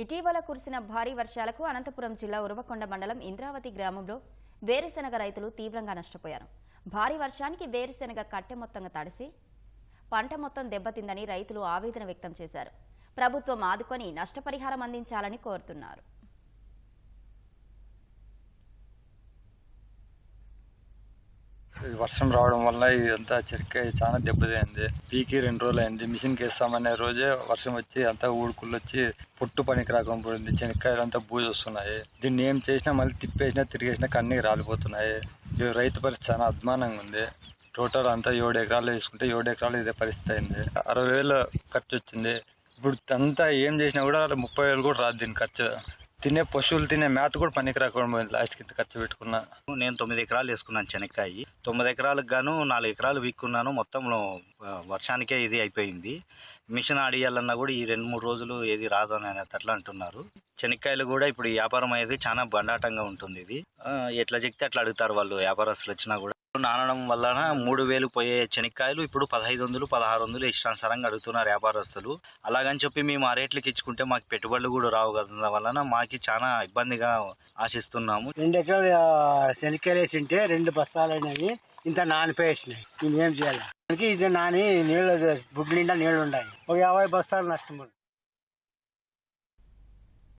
ఇటీవల కురిసిన భారీ వర్షాలకు అనంతపురం జిల్లా ఉరవకొండ మండలం ఇంద్రావతి గ్రామంలో వేరుశెనగ రైతులు తీవ్రంగా నష్టపోయారు. భారీ వర్షానికి వేరుశెనగ కట్టె మొత్తంగా తడిసి పంట మొత్తం దెబ్బతిందని రైతులు ఆవేదన వ్యక్తం చేశారు. ప్రభుత్వం ఆదుకొని నష్టపరిహారం అందించాలని కోరుతున్నారు ఈ వర్షం రావడం వల్ల ఇదంతా చెరికాయ చాలా దెబ్బతింది పీకి రెండు రోజులు అయింది మిషన్కి వేస్తామనే రోజే వర్షం వచ్చి అంతా ఊడుకుళ్ళు వచ్చి పొట్టు పనికి రాకుండా పోయింది. అంతా బూజు వస్తున్నాయి. దీన్ని ఏం చేసినా మళ్ళీ తిప్పేసినా తిరిగేసినా కన్నీ రాలిపోతున్నాయి. రైతు పరిస్థితి చాలా అద్మానంగా ఉంది. టోటల్ అంతా ఏడు ఎకరాలు వేసుకుంటే ఏడు ఎకరాలు ఇదే పరిస్థితి అయింది. అరవై వేలు ఖర్చు వచ్చింది. ఇప్పుడు అంతా ఏం చేసినా కూడా ముప్పై వేలు కూడా రాదు దీని ఖర్చు. తినే పశువులు తినే మేత కూడా పనికి రాకుండా లాస్ట్కి ఇంత ఖర్చు పెట్టుకున్నా. నేను తొమ్మిది ఎకరాలు వేసుకున్నాను చెనక్కాయ. తొమ్మిది ఎకరాలకు గాను నాలుగు ఎకరాలు వీక్కున్నాను. మొత్తం వర్షానికే ఇది అయిపోయింది. మిషన్ ఆడియాలన్నా కూడా ఈ రెండు మూడు రోజులు ఏది రాదు అని అట్లా అంటున్నారు. చెనక్కాయలు కూడా ఇప్పుడు ఈ వ్యాపారం అనేది చాలా బండాటంగా ఉంటుంది ఇది. ఎట్లా చెప్తే అట్లా అడుగుతారు వాళ్ళు వ్యాపారస్తులు వచ్చినా కూడా. నానడం వలన మూడు వేలు పోయే చెనక్కాయలు ఇప్పుడు పదహైదు వందలు పదహారు వందలు ఇష్టానుసారంగా అడుగుతున్నారు వ్యాపారస్తులు. అలాగని చెప్పి మేము ఆ రేట్లకి ఇచ్చుకుంటే మాకు పెట్టుబడులు కూడా రావు కదా వలన మాకు చాలా ఇబ్బందిగా ఆశిస్తున్నాము. రెండు ఎకరాలు ఆ, శనక్కాయలు వేసి ఉంటే రెండు బస్తాలు అయినవి ఇంత నానిపోయేసినాయి. మేము ఏం చేయాలి? ఇది నాని నీళ్ళు బుడ్డు నిండా నీళ్ళు ఉండాలి. ఒక యాభై బస్తాలు నష్టం